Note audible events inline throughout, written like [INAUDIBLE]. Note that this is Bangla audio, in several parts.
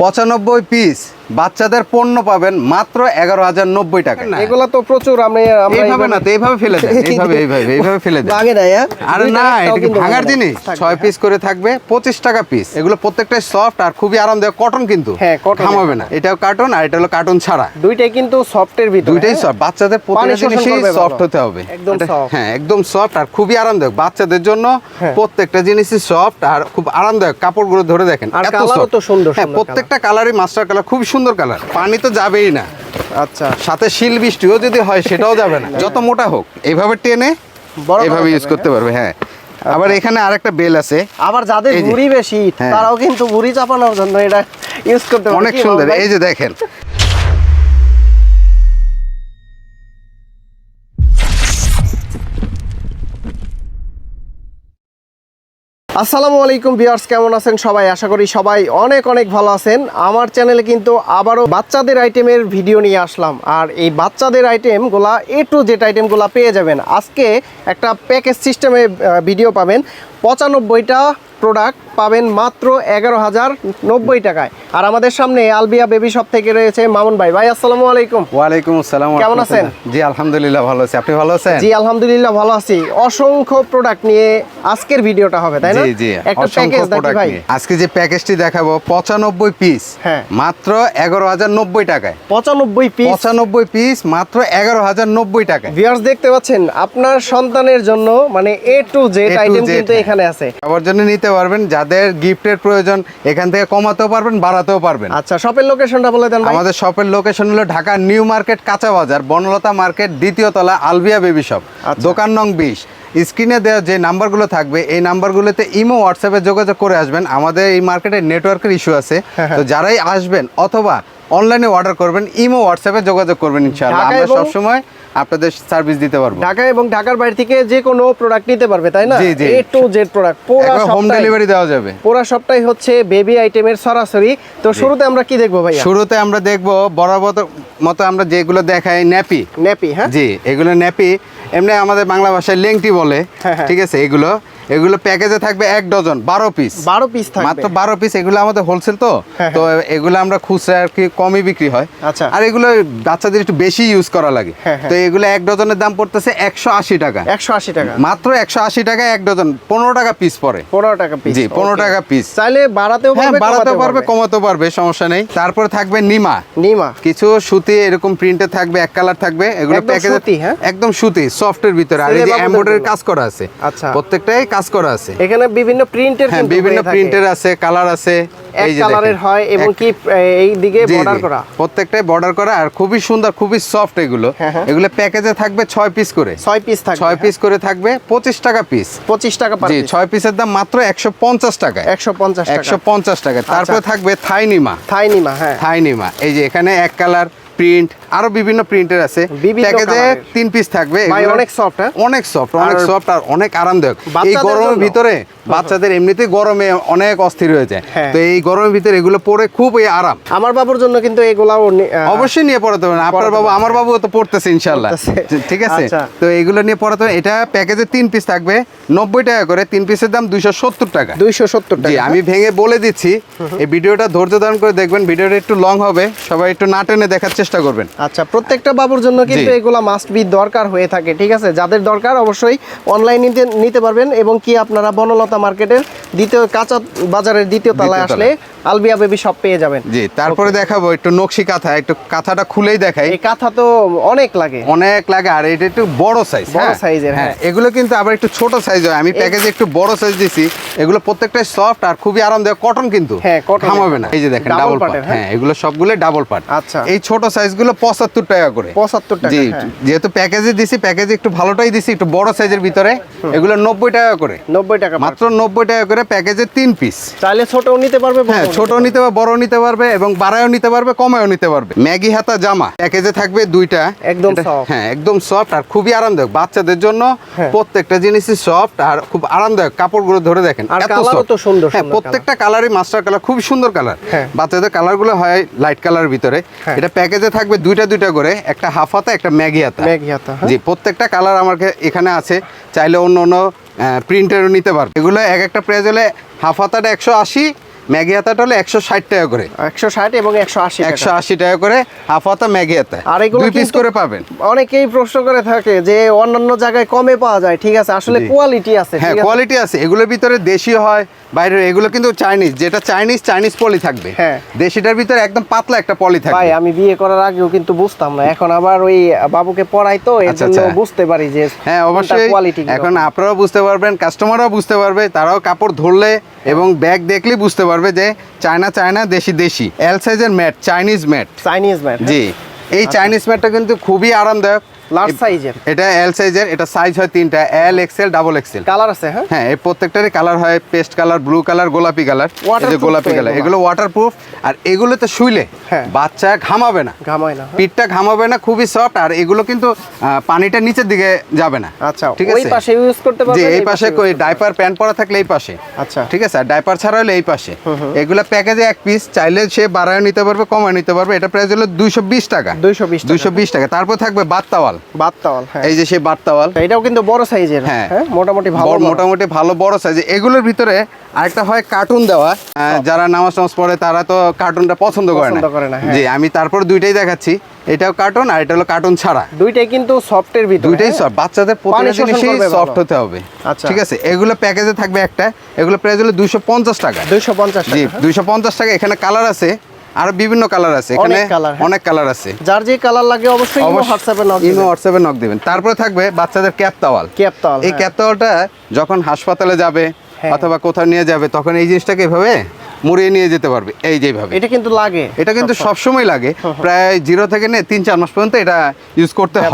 পঁচানব্বই পিস বাচ্চাদের পণ্য পাবেন মাত্র এগারো হাজার নব্বই টাকা। এগুলা তো প্রচুর আমরা এইভাবে না তো এইভাবে ফেলে দেন [LAUGHS] এইভাবে এইভাবে এইভাবে ফেলে দেন। ভাগে নাই হ্যাঁ? আরে না এটা কি ভাঙার জিনিস? ছয় পিস করে থাকবে পঁচিশ টাকা পিস এগুলো প্রত্যেকটাই সফট আর খুবই আরামদায়ক কটন কিন্তু। হ্যাঁ, cotton ঘামাবে না। এটাও কার্টন আর এটা হলো কার্টন ছাড়া। দুইটাই কিন্তু সফটের ভিতরে দুইটাই হ্যাঁ? সফট বাচ্চাদের প্রতিটা জিনিসই সফট হতে হবে। একদম হ্যাঁ একদম সফট আর খুবই আরামদায়ক। বাচ্চাদের জন্য হ্যাঁ। প্রত্যেকটা জিনিসই সফট আর খুব আরামদায়ক। কাপড়গুলো ধরে দেখেন আর এত তো সুন্দর, হ্যাঁ প্রত্যেকটা কালারই মাস্টার কালার খুব সুন্দর কালার। পানি তো যাবেই না। আচ্ছা। সাথে শিল বৃষ্টিও যদি হয় সেটাও যাবে না। যত মোটা হোক এইভাবে টেনে এভাবে ইউজ করতে পারবে হ্যাঁ। আবার এখানে আরেকটা বেল আছে। আবার যাদের বুড়ি ভুঁড়ি বেশি হ্যাঁ। তারাও কিন্তু ভুঁড়ি চাপানোর জন্য এটা ইউজ করতে অনেক সুন্দর। এই যে দেখেন আসসালামু আলাইকুম ভিউয়ার্স, কেমন আছেন সবাই? আশা করি সবাই অনেক অনেক ভালো আছেন। আমার চ্যানেলে কিন্তু আবারও বাচ্চাদের আইটেমের ভিডিও নিয়ে আসলাম। আর এই বাচ্চাদের আইটেমগুলা এ টু জেড আইটেমগুলা পেয়ে যাবেন। আজকে একটা প্যাকেজ সিস্টেমে ভিডিও পাবেন। পঁচানব্বইটা প্রোডাক্ট পাবেন মাত্র এগারো হাজার নব্বই টাকায়। আর আমাদের সামনে আলবিয়া বেবি শপ থেকে রয়েছে মামুন ভাই। ভাই আসসালামু আলাইকুম। ওয়ালাইকুম আসসালাম কেমন আছেন? জি আলহামদুলিল্লাহ ভালো আছি। আপনি ভালো আছেন? জি আলহামদুলিল্লাহ ভালো আছি। অসংখ্য প্রোডাক্ট নিয়ে আজকের ভিডিওটা হবে তাই না? জি জি। একটা প্যাকেজ প্রোডাক্ট ভাই। আজকে যে প্যাকেজটি দেখাবো পঁচানব্বই পিস হ্যাঁ। মাত্র এগারো হাজার নব্বই টাকায়। পঁচানব্বই পিস পঁচানব্বই পিস মাত্র এগারো হাজার নব্বই টাকায়। ভিউয়ার্স দেখতে পাচ্ছেন আপনার সন্তানের জন্য মানে এ টু জেড আইটেম কিন্তু হ্যাঁ। এখানে আছে। সবার জন্য নিতে পারবেন যাদের গিফটের প্রয়োজন এখান থেকে কমাতেও পারবেন বাড়াতেও পারবেন। আচ্ছা শপের লোকেশনটা বলে দেন আমাদের শপের লোকেশন হলো ঢাকা নিউ মার্কেট কাঁচা বাজার বনলতা মার্কেট দ্বিতীয় তলা আলবিয়া বেবি শপ আচ্ছা। দোকান নং বিশ। স্ক্রিনে দেওয়া যে নাম্বারগুলো থাকবে এই নাম্বারগুলোতে ইমো হোয়াটসঅ্যাপে যোগাযোগ করে আসবেন। আমাদের এই মার্কেটে নেটওয়ার্কের ইস্যু আছে। হ্যাঁ, তো যারাই আসবেন অথবা অনলাইনে অর্ডার করবেন ইমো হোয়াটসঅ্যাপে যোগাযোগ করবেন ইনশাআল্লাহ। আমরা সবসময় আপনাদের সার্ভিস দিতে পারব। ঢাকা এবং ঢাকার বাইরে থেকে যে কোনো প্রোডাক্ট নিতে পারবে তাই না। এ টু জেড প্রোডাক্ট পুরো হোম ডেলিভারি দেওয়া যাবে। পুরো সবটাই হচ্ছে বেবি আইটেমের সরাসরি। তো শুরুতে আমরা কি দেখব ভাইয়া? শুরুতে আমরা দেখব বরাবর মতো আমরা যেগুলো দেখাই ন্যাপি। নেপি হ্যাঁ? জি এগুলো ন্যাপি। এমনি আমাদের বাংলা ভাষায় লেংটি বলে হ্যাঁ, হ্যাঁ। ঠিক আছে এগুলো। এগুলো প্যাকেজে থাকবে এক ডজন বারো পিস বারো পিস মাত্র বারো পিস এগুলো আমাদের হোলসেল তো। হ্যাঁ, তো এগুলো আমরা খুচরা আর কি কমই বিক্রি হয়। আচ্ছা। আর এগুলো বাচ্চাদের একটু বেশি ইউজ করা লাগে। হ্যাঁ, হ্যাঁ। তো এগুলো এক ডজনের দাম পড়তেছে একশো আশি টাকা। একশো আশি টাকা। মাত্র একশো আশি টাকা এক ডজন পনেরো টাকা পিস পরে পনেরো টাকা পিস জি পনেরো টাকা পিস চাইলে বাড়াতেও হ্যাঁ পারবে বাড়াতে পারবে কমাতেও পারবে সমস্যা নেই। তারপরে থাকবে নিমা। নিমা। কিছু সুতি এরকম প্রিন্টে থাকবে এক কালার থাকবে। এগুলো প্যাকেজে হ্যাঁ? একদম সুতি সফটের ভিতরে। আর এই যে এমব্রয়ডারি কাজ করা আছে। আচ্ছা। প্রত্যেকটাই কাজ করা আছে। এখানে বিভিন্ন প্রিন্টের হ্যাঁ বিভিন্ন প্রিন্টের আছে কালার আছে এক এই যে কালারের হয় এবং কি এই দিকে বর্ডার করা। প্রত্যেকটাই বর্ডার করা আর খুবই সুন্দর খুবই সফট এগুলো। হ্যাঁ, হ্যাঁ। এগুলো প্যাকেজে থাকবে ছয় পিস করে। ছয় পিস থাকবে ছয় পিস করে থাকবে পঁচিশ টাকা পিস পঁচিশ টাকা পার জি ছয় পিসের দাম মাত্র একশো পঞ্চাশ টাকা একশো পঞ্চাশ একশো টাকা পঞ্চাশ টাকা তারপরে আচ্ছা। থাকবে থাইনিমা থাই নিমা হ্যাঁ। থাইনিমা এই যে এখানে এক কালার প্রিন্ট আরও বিভিন্ন প্রিন্টের আছে। প্যাকেজে তিন পিস থাকবে অনেক soft, হ্যাঁ? অনেক সফট অনেক সফট আর অনেক আরামদায়ক। এই গরমের ভিতরে বাচ্চাদের এমনিতেই গরমে অনেক অস্থির হয়ে যায়। হ্যাঁ। তো এই গরমের ভিতরে এগুলো পরে খুবই আরাম। আমার বাবুর জন্য কিন্তু এগুলাও অবশ্যই নিয়ে পড়াতে পারেন আপনার বাবু আমার বাবু তো পড়তেছে ইনশাল্লাহ ঠিক আছে? আচ্ছা। তো এগুলো নিয়ে পড়াতে হবে। এটা প্যাকেজে তিন পিস থাকবে। নব্বই টাকা করে। তিন পিসের দাম দুইশো সত্তর টাকা। দুইশো সত্তর টাকা। আমি ভেঙে বলে দিচ্ছি। এই ভিডিওটা ধৈর্য ধারণ করে দেখবেন। ভিডিওটা একটু লং হবে। সবাই একটু না টেনে দেখার চেষ্টা করবেন। আচ্ছা প্রত্যেকটা বাবুর জন্য কিন্তু এগুলো এগুলা মাস্ট বি দরকার হয়ে থাকে ঠিক আছে? যাদের দরকার অবশ্যই অনলাইন নিতে নিতে পারবেন এবং কি আপনারা বনলতা মার্কেটের দ্বিতীয় কাঁচা বাজারের দ্বিতীয় তলায়। আসলে আলবিয়া বেবি শপ পেয়ে যাবেন। জি তারপরে দেখাবো একটু নকশি কাঁথা একটু কাঁথাটা খুলেই দেখাই। এই কাঁথা তো অনেক লাগে। অনেক লাগে আর এটা একটু বড় সাইজ বড় size-এর, হ্যাঁ হ্যাঁ। এগুলো কিন্তু আবার একটু ছোট সাইজ হয়। আমি প্যাকেজে একটু বড় সাইজ দিছি। এগুলো প্রত্যেকটাই সফট আর খুবই আরামদায়ক। কটন কিন্তু। হ্যাঁ। থামাবে না। এই যে দেখেন ডাবল হ্যাঁ? হ্যাঁ এগুলো সবগুলো ডাবল পার্ট আচ্ছা। এই ছোট সাইজগুলো পঁচাত্তর টাকা করে। পঁচাত্তর টাকা জি হ্যাঁ। যেহেতু প্যাকেজে দিছি প্যাকেজে একটু ভালোটাই দিছি একটু বড় সাইজের ভিতরে এগুলো নব্বই টাকা করে। নব্বই টাকা মাত্র নব্বই টাকা করে প্যাকেজে তিন পিস চাইলে ছোটও নিতে পারবে হ্যাঁ ছোট নিতে পারবে। বড় নিতে পারবে এবং বাড়ায়ও নিতে পারবে কমায়ও নিতে পারবে। ম্যাগি হাতা জামা প্যাকেজে থাকবে দুইটা। একদম হ্যাঁ একদম সফট আর খুবই আরামদায়ক। বাচ্চাদের জন্য হ্যাঁ। প্রত্যেকটা জিনিসই সফট আর খুব আরামদায়ক। কাপড়গুলো ধরে দেখেন এত সুন্দর হ্যাঁ প্রত্যেকটা কালারই মাস্টার কালার খুব সুন্দর কালার হ্যাঁ। বাচ্চাদের কালারগুলো হয় লাইট কালারের ভিতরে। হ্যাঁ। এটা প্যাকেজে থাকবে দুইটা দুইটা করে একটা হাফ হাতা একটা ম্যাগি হাতা। ম্যাগি হাতা। জি প্রত্যেকটা কালার আমার এখানে আছে। চাইলে অন্য অন্য প্রিন্টেরও নিতে পারবে। এগুলো এক একটা প্রাইস হলে হাফ হাতাটা একশো আশি ম্যাগি হাতাটা হলো একশো ষাট টাকা করে। একশো ষাট এবং একশো আশি একশো আশি টাকা করে হাফ হাতা ম্যাগি হাতা আর এগুলো পিস করে পাবেন। অনেকেই প্রশ্ন করে থাকে যে অন্যান্য জায়গায় কমে পাওয়া যায় ঠিক আছে? আসলে কোয়ালিটি আছে হ্যাঁ কোয়ালিটি আছে? এগুলোর ভিতরে দেশি হয় বাইরের এগুলো কিন্তু চাইনিজ যেটা চাইনিজ চাইনিজ পলি থাকবে। হ্যাঁ। দেশিটার ভিতরে একদম পাতলা একটা পলি ভাই আমি বিয়ে করার আগেও কিন্তু বুঝতাম না। এখন আবার ওই বাবুকে পড়াই তো এর আচ্ছা, জন্য আচ্ছা। বুঝতে পারি যে হ্যাঁ অবশ্যই। কোয়ালিটি এখন আপনারাও বুঝতে পারবেন কাস্টমাররাও বুঝতে পারবে তারাও কাপড় ধরলে এবং ব্যাগ দেখলেই বুঝতে পারবে যে চায়না চায়না দেশি দেশি। এল সাইজের mat Chinese mat. Chinese mat জি। এই চাইনিজ ম্যাটটা কিন্তু খুবই আরামদায়ক। লার্জ সাইজের এটা এল সাইজের এটা সাইজ হয় তিনটা L XL double XL colour আছে হ্যাঁ? হ্যাঁ এই প্রত্যেকটারই কালার হয় পেস্ট কালার ব্লু কালার গোলাপি কালার এই যে গোলাপি কালার এগুলো। ওয়াটারপ্রুফ আর এগুলোতে শুইলে হ্যাঁ। বাচ্চা ঘামাবে না। ঘামায় না হ্যাঁ? পিঠটা ঘামাবে না খুবই সফট আর এগুলো কিন্তু পানিটা নিচের দিকে যাবে না। আচ্ছা ঠিক ওই পাশে ইউজ করতে যে পারবেন এই পাশে কই ডাইপার প্যান্ট পরা থাকলে এই পাশে। আচ্ছা। ঠিক আছে? আর ডাইপার ছাড়া হলে এই পাশে। এগুলো প্যাকেজে এক পিস চাইলে সে বাড়ায় নিতে পারবে কমায় নিতে পারবে এটা প্রাইস হলো দুইশো বিশ টাকা। 220 টাকা। দুইশো বিশ টাকা। তারপর থাকবে বাত্তাওয়াল। বাততাওয়াল হ্যাঁ। এই যে সেই বাত্তাওয়াল। এটাও কিন্তু বড় সাইজের হ্যাঁ। হ্যাঁ মোটামুটি ভালো বড়- বড়। মোটামুটি ভালো বড় সাইজ এগুলোর ভিতরে আরেকটা হয় কার্টুন দেওয়া। যারা নামাজ টামাজ পড়ে তারা তো কার্টুনটা পছন্দ করে না। জি আমি তারপর দুইটাই দেখাচ্ছি। এটাও কার্টুন আর এটা হলো কার্টুন ছাড়া। দুইটাই কিন্তু সফটের ভিতরে দুইটাই? সফট বাচ্চাদের প্রতিটা জিনিসই সফট হতে হবে। আচ্ছা। ঠিক আছে? এগুলো প্যাকেজে থাকবে একটা। এগুলো প্রাইস হলো দুইশো পঞ্চাশ টাকা। 250 জি টাকা? দুইশো পঞ্চাশ টাকা। এখানে কালার আছে। আর বিভিন্ন কালার আছে এখানে অনেক হ্যাঁ। অনেক কালার আছে যার যে কালার লাগে অবশ্যই হোয়াটসঅ্যাপে নক ইমো হোয়াটসঅ্যাপে নক দিবেন তারপরে থাকবে বাচ্চাদের ক্যাপ তাওয়াল ক্যাপ তাওয়াল, এই হ্যাঁ। ক্যাপ তাওয়ালটা যখন হাসপাতালে যাবে হ্যাঁ। অথবা কোথাও নিয়ে যাবে তখন এই জিনিসটাকে এভাবে মুড়িয়ে নিয়ে যেতে পারবে এই যেভাবে এটা কিন্তু লাগে। এটা কিন্তু সবসময় লাগে। প্রায় জিরো থেকে নিয়ে তিন চার মাস পর্যন্ত এটা ইউজ করতে হয়।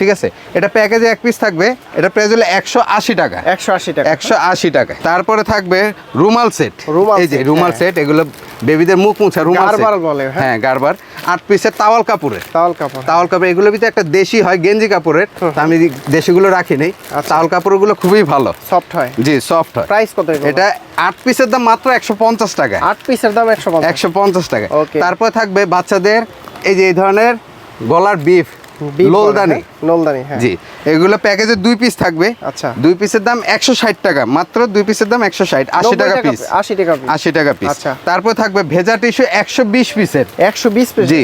ঠিক আছে? এটা প্যাকেজে এক পিস থাকবে। এটা প্রাইস হলো একশো আশি টাকা। 180 টাকা। একশো আশি টাকা। তারপরে থাকবে রুমাল সেট রুমাল এই যে রুমাল হ্যাঁ। সেট এগুলো বেবিদের মুখ মুছা রুমাল সেট হ্যাঁ। হ্যাঁ গারবার। আট পিসের তাওয়াল কাপড়ের। তাওয়াল কাপড়। তাওয়াল কাপড় এগুলো ভিতরে একটা দেশি হয় গেঞ্জি কাপড়ের। আমি দেশিগুলো রাখি নেই। আর তাওয়াল কাপড়গুলো খুবই ভালো। সফট হয়? জি সফট হয়। প্রাইস কত এটা আট পিসের দাম মাত্র একশো পঞ্চাশ টাকা। আট পিসের দাম একশো একশো পঞ্চাশ টাকা। তারপরে তারপর থাকবে বাচ্চাদের এই যে এই ধরনের গলার বিফ। লোলদানি হ্যাঁ? লোলদানি হ্যাঁ। জি এগুলো প্যাকেজে দুই পিস থাকবে। আচ্ছা। দুই পিসের দাম একশো ষাট টাকা মাত্র দুই পিসের দাম একশো ষাট আশি টাকা পিস 80 টাকা। আশি টাকা পিস আচ্ছা। তারপর থাকবে ভেজা টিস্যু একশো বিশ পিসের 120 পিস জি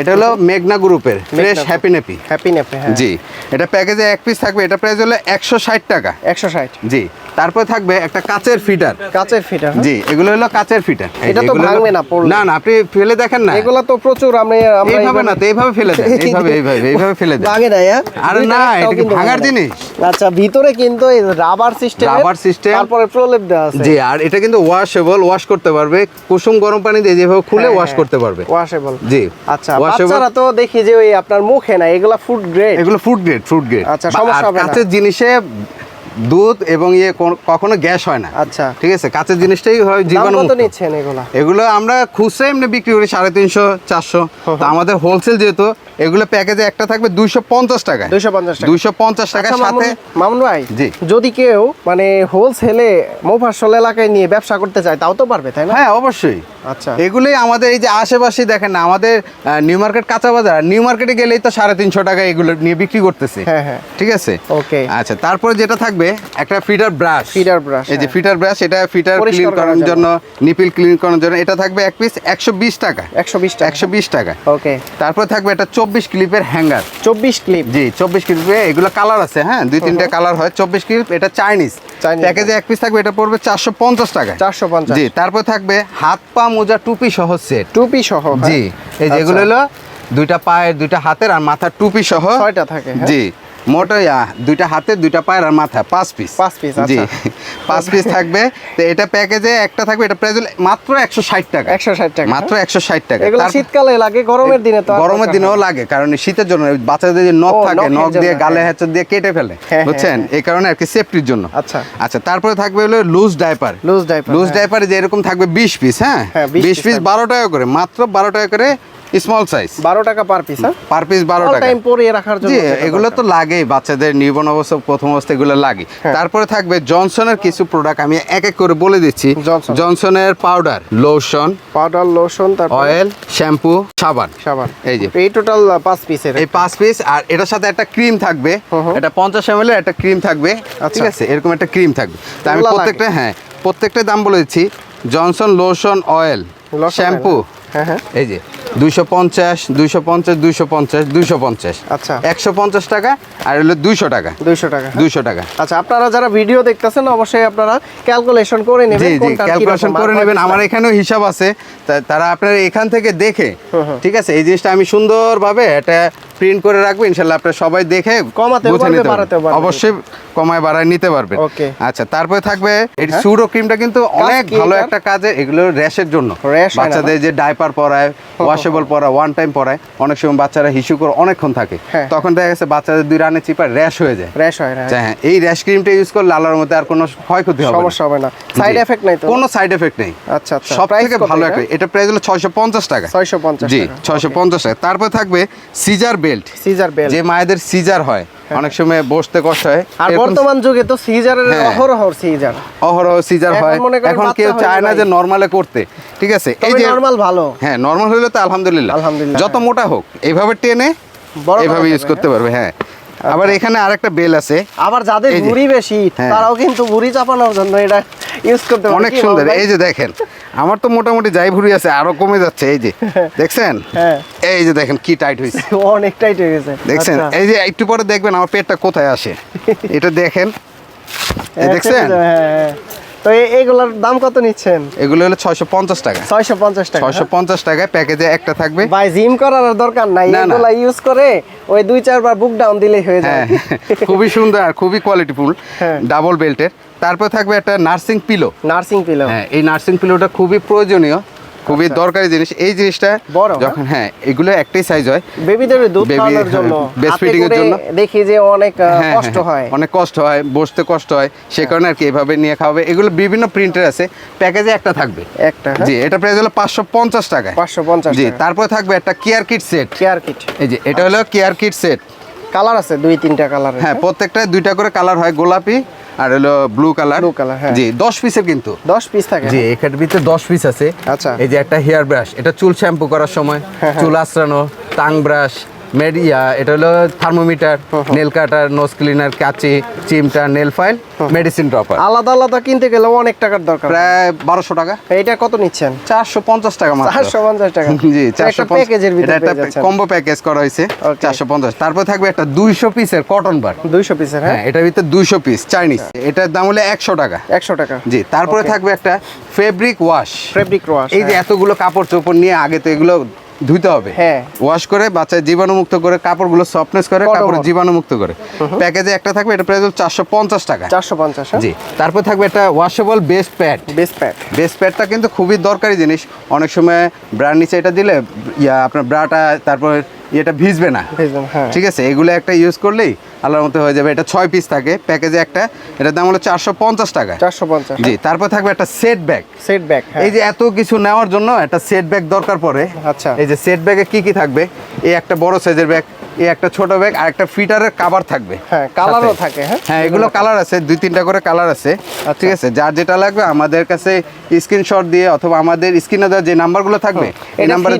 এটা হলো মেঘনা গ্রুপের fresh happy nappy happy nappy হ্যাঁ। জি এটা প্যাকেজে এক পিস থাকবে এটা প্রাইস হলো একশো ষাট টাকা। 160 জি তারপর থাকবে একটা কাচের ফিটার কাচের ফিটার জি এগুলো হলো কাচের ফিটার এটা তো ভাঙবে না পড়লে। না না আপনি ফেলে দেখেন না এগুলো তো প্রচুর আমরা এইভাবে না তো এইভাবে ফেলে দেন এইভাবে এইভাবে এইভাবে ফেলে দেন ভাঙে না হ্যাঁ আরে না, এটা কি ভাঙার জিনিস? আচ্ছা ভিতরে কিন্তু এই রাবার সিস্টেম Rubber system। তারপরে প্রলেপ দেওয়া আছে জি আর এটা কিন্তু ওয়াশেবল ওয়াশ করতে পারবে কুসুম গরম পানি দিয়ে যেভাবে খুলে হ্যাঁ, ওয়াশ হ্যাঁ। করতে পারবে ওয়াশেবল জি আচ্ছা। বাচ্চারা তো দেখি যে ওই আপনার মুখে না এগুলা ফুড গ্রেড এগুলো ফুড গ্রেড ফুড গ্রেড আচ্ছা, সমস্যা হবে না। কাঁচের জিনিসে দুধ এবং ইয়ে কখনো গ্যাস হয় না। আচ্ছা। ঠিক আছে? কাঁচের জিনিসটাই হয় জীবাণু নিচ্ছেন এগুলা? এগুলো আমরা খুচরা এমনি বিক্রি করি সাড়ে তিনশো চারশো। তো আমাদের হোলসেল যেহেতু এগুলো প্যাকেজে একটা থাকবে দুইশো পঞ্চাশ টাকা 250 টাকা। দুইশো পঞ্চাশ টাকার আচ্ছা, সাথে মামুন- ভাই জি। যদি কেউ মানে হোলসেলে মোফাসল এলাকায় নিয়ে ব্যবসা করতে চায় তাও তো পারবে তাই না? হ্যাঁ অবশ্যই। আচ্ছা। এগুলোই আমাদের এই যে আশেপাশে দেখেন না আমাদের নিউ মার্কেট কাঁচা বাজার নিউ মার্কেটে গেলেই তো সাড়ে তিনশো টাকা এগুলো নিয়ে বিক্রি করতেছে। হ্যাঁ, হ্যাঁ। ঠিক আছে? Okay. আচ্ছা তারপরে যেটা থাকবে একটা ফিটার ব্রাশ। Feeder brush, এই যে হ্যাঁ। ফিটার ব্রাশ এটা ফিটার ক্লিন করার জন্য। নিপিল ক্লিন করার জন্য। এটা থাকবে এক পিস একশো বিশ টাকা। একশো বিশ টাকা। একশো বিশ টাকা। ওকে। তারপর থাকবে এটা চব্বিশ ক্লিপের হ্যাঙ্গার। চব্বিশ ক্লিপ। জি চব্বিশ ক্লিপে। এগুলো কালার আছে হ্যাঁ? দুই তিনটা কালার হয়। চব্বিশ ক্লিপ এটা চাইনিজ। প্যাকেজে এক পিস থাকবে এটা পড়বে চারশো পঞ্চাশ টাকা 450 জি তারপর থাকবে হাত পা মোজা টুপি সহ সেট। টুপি সহ হ্যাঁ? জি এই যেগুলো আচ্ছা। হলো দুইটা পায়ের দুইটা হাতের আর মাথার টুপি সহ। ছয়টা থাকে, হ্যাঁ? জি মোট দুইটা হাতের দুইটা পায়ের আর মাথা পাঁচ পিস পাঁচ piece, জি আচ্ছা। [LAUGHS] পাঁচ পিস থাকবে। তো এটা প্যাকেজে একটা থাকবে এটা প্রাইস মাত্র একশো ষাট টাকা। 160 টাকা, মাত্র একশো ষাট টাকা। এগুলো শীতকালে লাগে গরমের দিনে তো গরমের দিনেও লাগে কারণ শীতের জন্য বাচ্চাদের যে নখ থাকে নখ দিয়ে গালে হ্যাঁ। হ্যাচর দিয়ে কেটে ফেলে হ্যাঁ, বুঝছেন? হ্যাঁ, এই কারণে আর কি সেফটির জন্য। আচ্ছা। আচ্ছা তারপরে থাকবে হলো loose diaper Loose diaper, loose হ্যাঁ। ডাইপারে যে এরকম থাকবে বিশ পিস হ্যাঁ? হ্যাঁ, বিশ পিস বারো টাকা করে মাত্র বারো টাকা করে স্মল সাইজ। বারো টাকা পার পিস হ্যাঁ? পার পিস বারো অল টাকা। টাইম পরিয়ে রাখার জন্য এগুলো তো লাগেই বাচ্চাদের নির্বন অবস্থা প্রথম অবস্থা এগুলো লাগে হ্যাঁ। তারপরে থাকবে জনসনের কিছু প্রোডাক্ট আমি এক এক করে বলে দিচ্ছি। জনসনের পাউডার লোশন পাউডার লোশন তারপর অয়েল শ্যাম্পু সাবান। সাবান। এই যে। এই টোটাল পাঁচ পিসের এই পাঁচ পিস আর এটার সাথে একটা ক্রিম থাকবে। এটা পঞ্চাশ এম এর একটা ক্রিম থাকবে। ঠিক আচ্ছা। আছে? এরকম একটা ক্রিম থাকবে। তা আমি প্রত্যেকটা হ্যাঁ প্রত্যেকটা দাম বলে দিচ্ছি। জনসন লোশন অয়েল শ্যাম্পু এই যে দুইশো পঞ্চাশ দুইশো পঞ্চাশ দুইশো পঞ্চাশ দুইশো পঞ্চাশ। আচ্ছা। একশো পঞ্চাশ টাকা আর হলো দুইশো টাকা। দুইশো টাকা হ্যাঁ? দুইশো টাকা। আচ্ছা আপনারা যারা ভিডিও দেখতেছেন অবশ্যই আপনারা ক্যালকুলেশন করে নেবেন জি ক্যালকুলেশন করে নেবেন। আমার এখানেও হিসাব আছে। তারা আপনারা এখান থেকে দেখে। ঠিক আছে? এই জিনিসটা আমি সুন্দরভাবে এটা প্রিন্ট করে রাখব ইনশাল্লাহ আপনারা সবাই দেখে পারবেন। পারবে। অবশ্যই কমায় বাড়ায় নিতে পারবেন. আচ্ছা তারপরে থাকবে এই হ্যাঁ। সুডো ক্রিমটা কিন্তু অনেক ভালো একটা কাজে এগুলো র্যাশের জন্য। হয় বাচ্চাদের যে ডাইপার পরায় ওয়াশেবল পরায় ওয়ান টাইম পরায় অনেক সময় বাচ্চারা হিসু করে অনেকক্ষণ থাকে। হ্যাঁ। তখন দেখা গেছে বাচ্চাদের দুই রানে চিপার র্যাশ হয়ে যায়। র্যাশ হয় না। হ্যাঁ এই র্যাশ ক্রিমটা ইউজ করলে লালার মধ্যে আর কোনো ক্ষয়ক্ষতি হবে না। সমস্যা হবে না। সাইড এফেক্ট নাই তো? কোনো সাইড এফেক্ট নেই। আচ্ছা আচ্ছা। সব থেকে ভালো একটা এটা প্রাইস হলো ছয়শো পঞ্চাশ টাকা। 650 জি টাকা। ছয়শো পঞ্চাশ টাকা। তারপর থাকবে সিজার বেল্ট সিজার বেল্ট যে মায়েদের সিজার হয় অনেক সময় বসতে কষ্ট হয়। আর বর্তমান যুগে তো সিজারের হ্যাঁ। অহরহ সিজার অহরহ সিজার হয়। এখন কেউ চায় না যে নরমালে করতে। ঠিক আছে? এই যে নরমাল ভালো। হ্যাঁ নরমাল হলে তো আলহামদুলিল্লাহ। আলহামদুলিল্লাহ, যত হ্যাঁ। মোটা হোক এইভাবে টেনে এইভাবে ইউজ করতে পারবে হ্যাঁ। আবার এখানে আরেকটা বেল আছে। আবার যাদের ভুঁড়ি বেশি হ্যাঁ। তারাও কিন্তু ভুঁড়ি চাপানোর জন্য এটা ইউজ করতে পারে। অনেক সুন্দর। এই যে দেখেন আমার তো মোটামুটি যাই ভুঁড়ি আছে আরও কমে যাচ্ছে এই যে। [LAUGHS] দেখছেন? হ্যাঁ। এই যে দেখেন কি টাইট হয়েছে [LAUGHS] অনেক টাইট হয়ে গেছে। দেখছেন? আচ্ছা। এই যে একটু পরে দেখবেন আমার পেটটা কোথায় আসে। [LAUGHS] এটা দেখেন। হ্যাঁ, দেখছেন। তো এগুলোর দাম কত নিচ্ছেন? এগুলো হলো ছয়শো পঞ্চাশ টাকা। ছয়শো পঞ্চাশ টাকা। ছয়শো পঞ্চাশ টাকায় প্যাকেজে একটা থাকবে। ভাই জিম করার দরকার নাই। না। ইউজ করে ওই দুই চারবার বুক ডাউন দিলেই হয়ে যায়। হ্যাঁ খুবই সুন্দর আর খুবই কোয়ালিটিফুল হ্যাঁ। ডাবল বেল্টের তারপর থাকবে একটা নার্সিং পিলো নার্সিং পিলো হ্যাঁ এই নার্সিং পিলোটা খুবই প্রয়োজনীয়। খুবই দরকারি জিনিস। এই জিনিসটা আচ্ছা। হ্যাঁ? যখন হ্যাঁ এগুলো একটাই সাইজ হয়। বেবিদের দুধ খাওয়ানোর হ্যাঁ, জন্য breastfeeding হাতে এর জন্য। দেখি যে অনেক হ্যাঁ, কষ্ট হ্যাঁ, অনেক কষ্ট হয় বসতে কষ্ট হয় সে কারণে আর কি এভাবে নিয়ে খাওয়াবে এগুলো বিভিন্ন প্রিন্টের আছে প্যাকেজে একটা থাকবে। একটা? জি এটা প্রাইস হলো পাঁচশো পঞ্চাশ টাকা পাঁচশো পঞ্চাশ জি তারপরে থাকবে একটা care kit set care kit এই যে এটা হলো কেয়ার কিট সেট কালার আছে দুই তিনটা কালার হ্যাঁ প্রত্যেকটা দুইটা করে কালার হয় গোলাপি আর হলো ব্লু কালার হ্যাঁ। জি দশ পিসের কিন্তু। দশ পিস থাকে। জি এখানের ভিতরে দশ পিস আছে। আচ্ছা। এই যে একটা হেয়ার ব্রাশ এটা চুল শ্যাম্পু করার সময় চুল আশ্রানো টাং ব্রাশ মেডিয়া এটা হলো thermometer nail cutter nose cleaner কাঁচি চিমটা নেল ফাইল মেডিসিন ড্রপার আলাদা আলাদা কিনতে গেলে অনেক টাকার দরকার। প্রায় বারোশো টাকা। এটা কত নিচ্ছেন? চারশো পঞ্চাশ টাকা মাত্র। চারশো পঞ্চাশ টাকা। [LAUGHS] জি চারশো প্যাকেজের ভিতরে যাচ্ছেন। কম্বো প্যাকেজ করা হয়েছে. চারশো পঞ্চাশ। তারপর থাকবে একটা দুইশো পিসের কটন বার দুইশো পিসের হ্যাঁ? হ্যাঁ এটার ভিতরে দুইশো পিস চাইনিজ এটার দাম হলো একশো টাকা। একশো টাকা। জি তারপরে থাকবে একটা ফেব্রিক ওয়াশ ফেব্রিক ওয়াশ এই যে এতগুলো কাপড় চোপড় নিয়ে আগে তো এগুলো ধুইতে হবে। হ্যাঁ। ওয়াশ করে বাচ্চা জীবাণুমুক্ত করে কাপড়গুলো সফটনেস করে কাপড় জীবাণুমুক্ত করে। প্যাকেজে একটা থাকবে এটা প্রাইস চারশো পঞ্চাশ টাকা। চারশো পঞ্চাশ হ্যাঁ। জি তারপর থাকবে একটা washable breast pad breast pad breast প্যাডটা কিন্তু খুবই দরকারি জিনিস। অনেক সময় ব্রার নিচে এটা দিলে ইয়া আপনার ব্রাটা তারপর ইয়েটা ভিজবে না। হ্যাঁ। ঠিক আছে এগুলো একটা ইউজ করলেই আল্লাহর মতো হয়ে যাবে। এটা ছয় পিস থাকে। প্যাকেজে একটা এটার দাম হলো চারশো পঞ্চাশ টাকা। চারশো পঞ্চাশ। জি তারপর থাকবে একটা সেট ব্যাগ সেট হ্যাঁ। এই যে এত কিছু নেওয়ার জন্য একটা সেট ব্যাগ দরকার পড়ে। আচ্ছা। এই যে সেট ব্যাগে কি কি থাকবে? এই একটা বড় সাইজের ব্যাগ এই একটা ছোট ব্যাগ আর একটা ফিটারের কাভার থাকবে। হ্যাঁ, colour ও সাথে। থাকে, হ্যাঁ? হ্যাঁ এগুলো কালার আছে দুই তিনটা করে কালার আছে আচ্ছা। ঠিক আছে? যার যেটা লাগবে আমাদের কাছে স্ক্রিনশট দিয়ে অথবা আমাদের স্ক্রিনে দেওয়া যে নাম্বারগুলো থাকবে এই নাম্বারে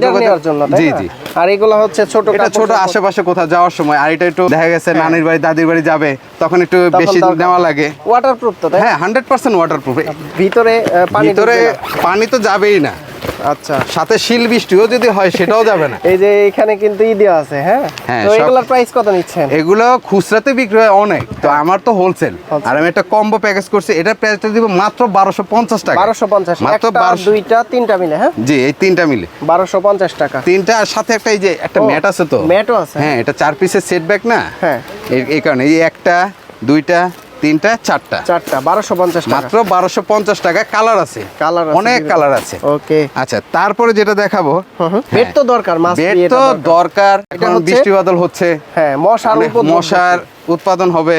জন্য জি জি। আর এগুলো হচ্ছে ছোট এটা ছোট আশেপাশে কোথাও যাওয়ার সময় আর এটা একটু দেখা গেছে নানির বাড়ি দাদির বাড়ি যাবে তখন একটু বেশি। নেওয়া লাগে। ওয়াটারপ্রুফ তো তাই হ্যাঁ হান্ড্রেড পার্সেন্ট ওয়াটারপ্রুফ ভিতরে পানি ভিতরে পানি তো যাবেই না। আচ্ছা। সাথে শিল বৃষ্টিও যদি হয় সেটাও যাবে না। এই যে এখানে কিন্তু ই দেওয়া আছে হ্যাঁ? হ্যাঁ, তো এগুলোর প্রাইস কত নিচ্ছেন? এগুলো খুচরাতে বিক্রি হয় অনেক। তো আমার তো হোলসেল আর আমি একটা কম্বো প্যাকেজ করছি এটা প্রাইসটা দিব মাত্র বারোশো পঞ্চাশ টাকা। বারোশো পঞ্চাশ। মাত্র একটা বারোশো দুইটা তিনটা মিলে হ্যাঁ? জি এই তিনটা মিলে। বারোশো পঞ্চাশ টাকা। তিনটা আর সাথে একটা এই যে একটা ম্যাট আছে তো। ম্যাটও আছে। হ্যাঁ এটা চার পিসের সেট ব্যাগ না? হ্যাঁ। এই কারণে এই একটা দুইটা তিনটা চারটা। চারটা বারোশো পঞ্চাশ টাকা। মাত্র বারোশো পঞ্চাশ টাকা কালার আছে। কালার অনেক কালার আছে। ওকে। আচ্ছা তারপরে যেটা দেখাবো বেড তো দরকার বেড তো দরকার। এখন বৃষ্টি বাদল হচ্ছে। হ্যাঁ মশার মশার উৎপাদন হবে।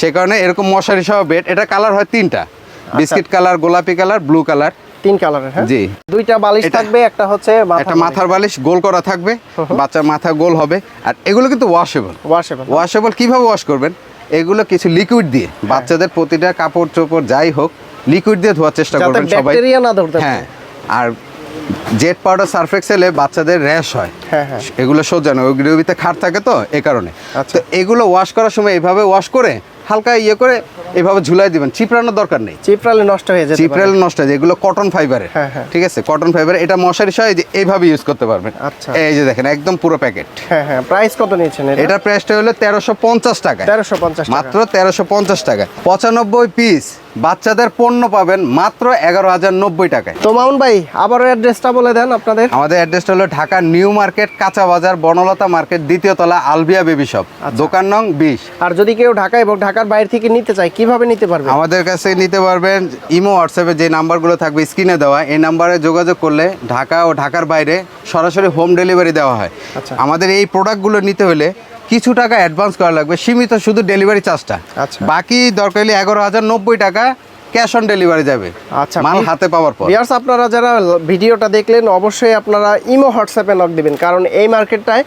সে কারণে এরকম মশারি সহ বেড এটা কালার হয় তিনটা। আচ্ছা। বিস্কিট কালার গোলাপি কালার ব্লু কালার। তিন কালারের হ্যাঁ? জি। দুইটা বালিশ থাকবে একটা হচ্ছে একটা মাথার বালিশ। গোল করা থাকবে। বাচ্চার মাথা গোল হবে। আর এগুলো কিন্তু ওয়াশেবল ওয়াশেবল ওয়াশেবল কীভাবে ওয়াশ করবেন? এগুলো কিছু লিকুইড দিয়ে হ্যাঁ। বাচ্চাদের প্রতিটা কাপড় চোপড় যাই হোক লিকুইড দিয়ে ধোয়ার চেষ্টা করবেন সবাই না হ্যাঁ আর জেট পাউডার সার্ফেক্সেলে বাচ্চাদের র্যাশ হয় হ্যাঁ, হ্যাঁ। এগুলো সোজানো ওই গ্রেভিতে খাট থাকে তো এ কারণে আচ্ছা। তো এগুলো ওয়াশ করার সময় এভাবে ওয়াশ করে হালকা ইয়ে করে এভাবে ঝুলাই দিবেন। চিপড়ানোর দরকার নেই। চিপড়ালে নষ্ট হয়ে যায় চিপড়ালে নষ্ট হয়ে যায়। এগুলো কটন ফাইবারের হ্যাঁ, হ্যাঁ। ঠিক আছে? কটন ফাইবার এটা মশারি সহ এই এইভাবে ইউজ করতে পারবেন। আচ্ছা। এই যে দেখেন একদম পুরো প্যাকেট হ্যাঁ হ্যাঁ। প্রাইস কত নিয়েছেন এটা? এটার প্রাইসটা হলো তেরোশো পঞ্চাশ টাকা তেরোশো পঞ্চাশ মাত্র তেরোশো পঞ্চাশ টাকা পঁচানব্বই পিস বাচ্চাদের পণ্য পাবেন মাত্র এগারো হাজার নব্বই টাকায়। তো মামুন ভাই আবারও অ্যাড্রেসটা বলে দেন আপনাদের। আমাদের অ্যাড্রেসটা হলো ঢাকা নিউ মার্কেট কাঁচা বাজার বনলতা মার্কেট দ্বিতীয় তলা আলবিয়া বেবি শপ আচ্ছা। দোকান নং বিশ। আর যদি কেউ ঢাকা এবং ঢাকার বাইরে থেকে নিতে চায় কীভাবে নিতে পারবে? আমাদের কাছে নিতে পারবেন ইমো হোয়াটসঅ্যাপে যে নাম্বারগুলো থাকবে স্ক্রিনে দেওয়া এই নাম্বারে যোগাযোগ করলে ঢাকা ও ঢাকার বাইরে সরাসরি হোম ডেলিভারি দেওয়া হয়। আচ্ছা। আমাদের এই প্রোডাক্টগুলো নিতে হলে কিছু টাকা অ্যাডভান্স করা লাগবে। সীমিত শুধু ডেলিভারি চার্জটা আচ্ছা। বাকি দরকার হলে এগারো হাজার নব্বই টাকা ক্যাশ অন ডেলিভারি যাবে। আচ্ছা, মাল হাতে পাওয়ার পর। বিয়ার্স আপনারা যারা ভিডিওটা দেখলেন অবশ্যই আপনারা ইমো হোয়াটসঅ্যাপে নক দিবেন। কারণ এই মার্কেটটায়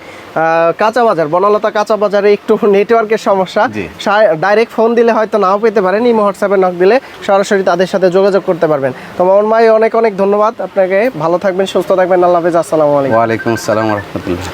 কাঁচা বাজার বনলতা কাঁচা বাজারে একটু নেটওয়ার্কের সমস্যা। ডাইরেক্ট ফোন দিলে হয়তো নাও পেতে পারেন ইমো হোয়াটসঅ্যাপে নক দিলে সরাসরি তাদের সাথে যোগাযোগ করতে পারবেন। তো মামুন ভাই অনেক অনেক ধন্যবাদ। আপনাকে ভালো থাকবেন সুস্থ থাকবেন। আল্লাহ হাফেজ আসসালামু আলাইকুম। ওয়ালাইকুম আসসালাম রহমতুল্লাহ।